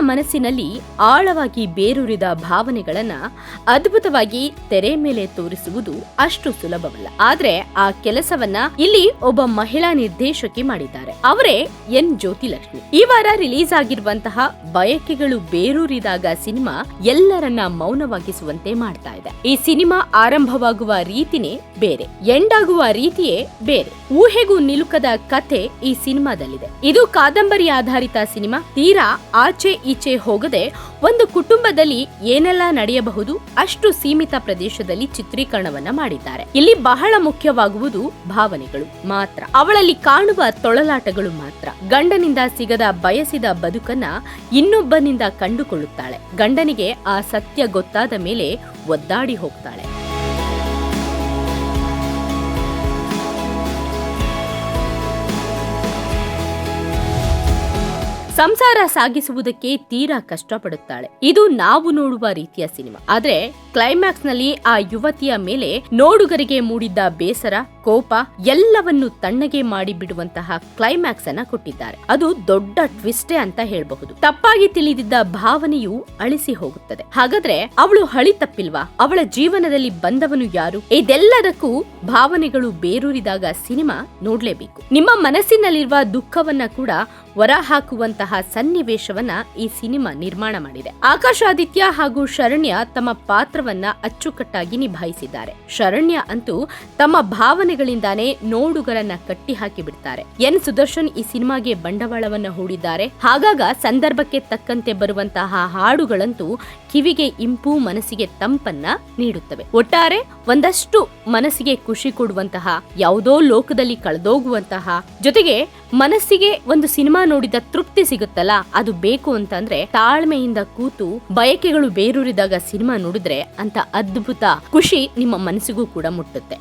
ಮನಸ್ಸಿನಲ್ಲಿ ಆಳವಾಗಿ ಬೇರೂರಿದ ಭಾವನೆಗಳನ್ನ ಅದ್ಭುತವಾಗಿ ತೆರೆ ಮೇಲೆ ತೋರಿಸುವುದು ಅಷ್ಟು ಸುಲಭವಲ್ಲ. ಆದ್ರೆ ಆ ಕೆಲಸವನ್ನ ಇಲ್ಲಿ ಒಬ್ಬ ಮಹಿಳಾ ನಿರ್ದೇಶಕಿ ಮಾಡಿದ್ದಾರೆ. ಅವರೇ ಎನ್ ಜ್ಯೋತಿಲಕ್ಷ್ಮಿ. ಈ ವಾರ ರಿಲೀಸ್ ಆಗಿರುವಂತಹ ಬಯಕೆಗಳು ಬೇರೂರಿದಾಗ ಸಿನಿಮಾ ಎಲ್ಲರನ್ನ ಮೌನವಾಗಿಸುವಂತೆ ಮಾಡ್ತಾ ಇದೆ. ಈ ಸಿನಿಮಾ ಆರಂಭವಾಗುವ ರೀತಿನೇ ಬೇರೆ ಎಂಡ್ ಆಗುವ ರೀತಿಯೇ ಬೇರೆ. ಊಹೆಗೂ ನಿಲುಕದ ಕಥೆ ಈ ಸಿನಿಮಾದಲ್ಲಿದೆ. ಇದು ಕಾದಂಬರಿ ಆಧಾರಿತ ಸಿನಿಮಾ, ತೀರಾ ಆಚೆ ಈಚೆ ಹೋಗದೆ ಒಂದು ಕುಟುಂಬದಲ್ಲಿ ಏನೆಲ್ಲ ನಡೆಯಬಹುದು ಅಷ್ಟು ಸೀಮಿತ ಪ್ರದೇಶದಲ್ಲಿ ಚಿತ್ರೀಕರಣವನ್ನ ಮಾಡಿದ್ದಾರೆ. ಇಲ್ಲಿ ಬಹಳ ಮುಖ್ಯವಾಗುವುದು ಭಾವನೆಗಳು ಮಾತ್ರ. ಅವಳಲ್ಲಿ ಕಾಣುವ ತೊಳಲಾಟಗಳು ಮಾತ್ರ. ಗಂಡನಿಂದ ಸಿಗದ ಬಯಸಿದ ಬದುಕನ್ನ ಇನ್ನೊಬ್ಬನಿಂದ ಕಂಡುಕೊಳ್ಳುತ್ತಾಳೆ. ಗಂಡನಿಗೆ ಆ ಸತ್ಯ ಗೊತ್ತಾದ ಮೇಲೆ ಒದ್ದಾಡಿ ಹೋಗ್ತಾಳೆ. ಸಂಸಾರ ಸಾಗಿಸುವುದಕ್ಕೆ ತೀರಾ ಕಷ್ಟಪಡುತ್ತಾಳೆ. ಇದು ನಾವು ನೋಡುವ ರೀತಿಯ ಸಿನಿಮಾ. ಆದ್ರೆ ಕ್ಲೈಮ್ಯಾಕ್ಸ್ನಲ್ಲಿ ಆ ಯುವತಿಯ ಮೇಲೆ ನೋಡುಗರಿಗೆ ಮೂಡಿದ್ದ ಬೇಸರ, ಕೋಪ ಎಲ್ಲವನ್ನು ತಣ್ಣಗೆ ಮಾಡಿ ಬಿಡುವಂತಹ ಕ್ಲೈಮ್ಯಾಕ್ಸ್ ಅನ್ನ ಕೊಟ್ಟಿದ್ದಾರೆ. ಅದು ದೊಡ್ಡ ಟ್ವಿಸ್ಟೇ ಅಂತ ಹೇಳಬಹುದು. ತಪ್ಪಾಗಿ ತಿಳಿದಿದ್ದ ಭಾವನೆಯು ಅಳಿಸಿ ಹೋಗುತ್ತದೆ. ಹಾಗಾದ್ರೆ ಅವಳು ಹಳಿ ತಪ್ಪಿಲ್ವಾ? ಅವಳ ಜೀವನದಲ್ಲಿ ಬಂದವನು ಯಾರು? ಇದೆಲ್ಲದಕ್ಕೂ ಭಾವನೆಗಳು ಬೇರೂರಿದಾಗ ಸಿನಿಮಾ ನೋಡ್ಲೇಬೇಕು. ನಿಮ್ಮ ಮನಸ್ಸಿನಲ್ಲಿರುವ ದುಃಖವನ್ನ ಕೂಡ ಹೊರ ಹಾಕುವಂತಹ ಸನ್ನಿವೇಶವನ್ನ ಈ ಸಿನಿಮಾ ನಿರ್ಮಾಣ ಮಾಡಿದೆ. ಆಕಾಶಾದಿತ್ಯ ಹಾಗೂ ಶರಣ್ಯ ತಮ್ಮ ಪಾತ್ರವನ್ನ ಅಚ್ಚುಕಟ್ಟಾಗಿ ನಿಭಾಯಿಸಿದ್ದಾರೆ. ಶರಣ್ಯ ಅಂತೂ ತಮ್ಮ ಭಾವನೆಗಳಿಂದಾನೇ ನೋಡುಗರನ್ನ ಕಟ್ಟಿ ಹಾಕಿ ಬಿಡ್ತಾರೆ. ಎನ್ ಸುದರ್ಶನ್ ಈ ಸಿನಿಮಾಗೆ ಬಂಡವಾಳವನ್ನ ಹೂಡಿದ್ದಾರೆ. ಹಾಗಾಗ ಸಂದರ್ಭಕ್ಕೆ ತಕ್ಕಂತೆ ಬರುವಂತಹ ಹಾಡುಗಳಂತೂ ಕಿವಿಗೆ ಇಂಪು ಮನಸ್ಸಿಗೆ ತಂಪನ್ನ ನೀಡುತ್ತವೆ. ಒಟ್ಟಾರೆ ಒಂದಷ್ಟು ಮನಸ್ಸಿಗೆ ಖುಷಿ ಕೊಡುವಂತಹ, ಯಾವುದೋ ಲೋಕದಲ್ಲಿ ಕಳೆದೋಗುವಂತಹ, ಜೊತೆಗೆ ಮನಸ್ಸಿಗೆ ಒಂದು ಸಿನಿಮಾ ನೋಡಿದ ತೃಪ್ತಿ ಸಿಗುತ್ತಲ್ಲ, ಅದು ಬೇಕು ಅಂತಂದ್ರೆ ತಾಳ್ಮೆಯಿಂದ ಕೂತು ಬಯಕೆಗಳು ಬೇರೂರಿದಾಗ ಸಿನಿಮಾ ನೋಡಿದ್ರೆ ಅಂತ ಅದ್ಭುತ ಖುಷಿ ನಿಮ್ಮ ಮನಸ್ಸಿಗೂ ಕೂಡ ಮುಟ್ಟುತ್ತೆ.